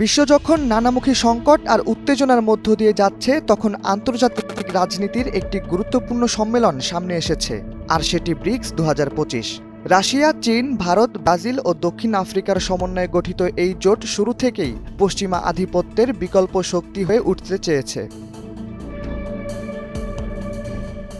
বিশ্ব যখন নানামুখী সংকট আর উত্তেজনার মধ্য দিয়ে যাচ্ছে, তখন আন্তর্জাতিক রাজনীতির একটি গুরুত্বপূর্ণ সম্মেলন সামনে এসেছে, আর সেটি ব্রিক্স দু হাজার পঁচিশ। রাশিয়া, চীন, ভারত, ব্রাজিল ও দক্ষিণ আফ্রিকার সমন্বয়ে গঠিত এই জোট শুরু থেকেই পশ্চিমা আধিপত্যের বিকল্প শক্তি হয়ে উঠতে চেয়েছে।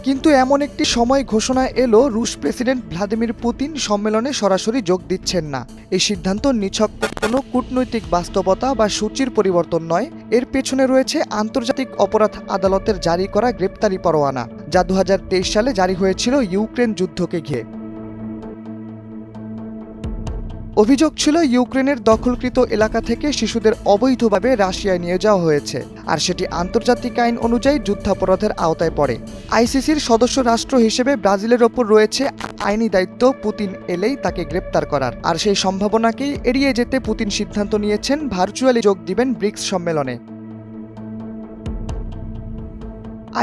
কিন্তু এমন একটি সময় ঘোষণা এলো, রুশ প্রেসিডেন্ট ভ্লাদিমির পুতিন সম্মেলনে সরাসরি যোগ দিচ্ছেন না। এই সিদ্ধান্ত নিছক কোনো কূটনৈতিক বাস্তবতা বা সূচির পরিবর্তন নয়। এর পেছনে রয়েছে আন্তর্জাতিক অপরাধ আদালতের জারি করা গ্রেপ্তারি পরোয়ানা, যা দু হাজার তেইশ সালে জারি হয়েছিল ইউক্রেন যুদ্ধকে ঘিরে। অভিযোগ ছিল ইউক্রেনের দখলকৃত এলাকা থেকে শিশুদের অবৈধভাবে রাশিয়ায় নিয়ে যাওয়া হয়েছে, আর সেটি আন্তর্জাতিক আইন অনুযায়ী যুদ্ধাপরাধের আওতায় পড়ে। আইসিসির সদস্য রাষ্ট্র হিসেবে ব্রাজিলের ওপর রয়েছে আইনি দায়িত্ব, পুতিন এলেই তাকে গ্রেপ্তার করার। আর সেই সম্ভাবনাকেই এড়িয়ে যেতে পুতিন সিদ্ধান্ত নিয়েছেন, ভার্চুয়ালি যোগ দিবেন ব্রিক্স সম্মেলনে।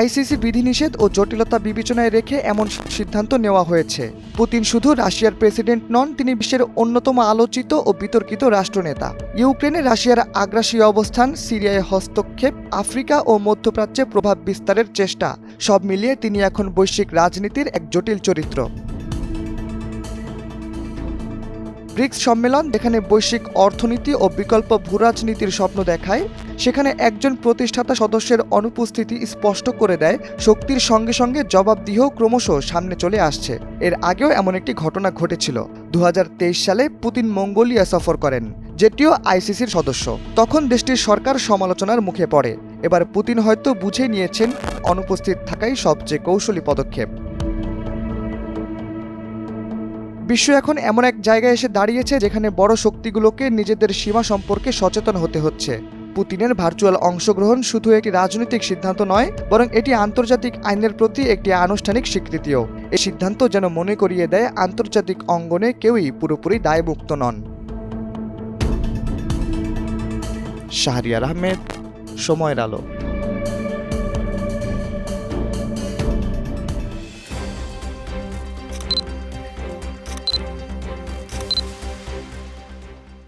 আইসিসি বিধিনিষেধ ও জটিলতা বিবেচনায় রেখে এমন সিদ্ধান্ত নেওয়া হয়েছে। পুতিন শুধু রাশিয়ার প্রেসিডেন্ট নন, তিনি বিশ্বের অন্যতম আলোচিত ও বিতর্কিত রাষ্ট্রনেতা। ইউক্রেনে রাশিয়ার আগ্রাসী অবস্থান, সিরিয়ায় হস্তক্ষেপ, আফ্রিকা ও মধ্যপ্রাচ্যে প্রভাব বিস্তারের চেষ্টা, সব মিলিয়ে তিনি এখন বৈশ্বিক রাজনীতির এক জটিল চরিত্র। ব্রিক্স সম্মেলন, যেখানে বৈশ্বিক অর্থনীতি ও বিকল্প ভূরাজনীতির স্বপ্ন দেখায়, সেখানে একজন প্রতিষ্ঠাতা সদস্যের অনুপস্থিতি স্পষ্ট করে দেয়, শক্তির সঙ্গে সঙ্গে জবাবদিহ ক্রমশ সামনে চলে আসছে। এর আগেও এমন একটি ঘটনা ঘটেছিল। দু হাজার তেইশ সালে পুতিন মঙ্গোলিয়া সফর করেন, যেটিও আইসিসির সদস্য। তখন দেশটির সরকার সমালোচনার মুখে পড়ে। এবার পুতিন হয়তো বুঝে নিয়েছেন, অনুপস্থিত থাকাই সবচেয়ে কৌশলী পদক্ষেপ। বিশ্ব এখন এমন এক জায়গায় এসে দাঁড়িয়েছে যেখানে বড় শক্তিগুলোকে নিজেদের সীমা সম্পর্কে সচেতন হতে হচ্ছে। পুতিনের ভার্চুয়াল অংশগ্রহণ শুধু একটি রাজনৈতিক সিদ্ধান্ত নয়, বরং এটি আন্তর্জাতিক আইনের প্রতি একটি আনুষ্ঠানিক স্বীকৃতিও। এই সিদ্ধান্ত যেন মনে করিয়ে দেয়, আন্তর্জাতিক অঙ্গনে কেউই পুরোপুরি দায়মুক্ত নন। শাহরিয়ার আহমেদ, সময়ের আলো।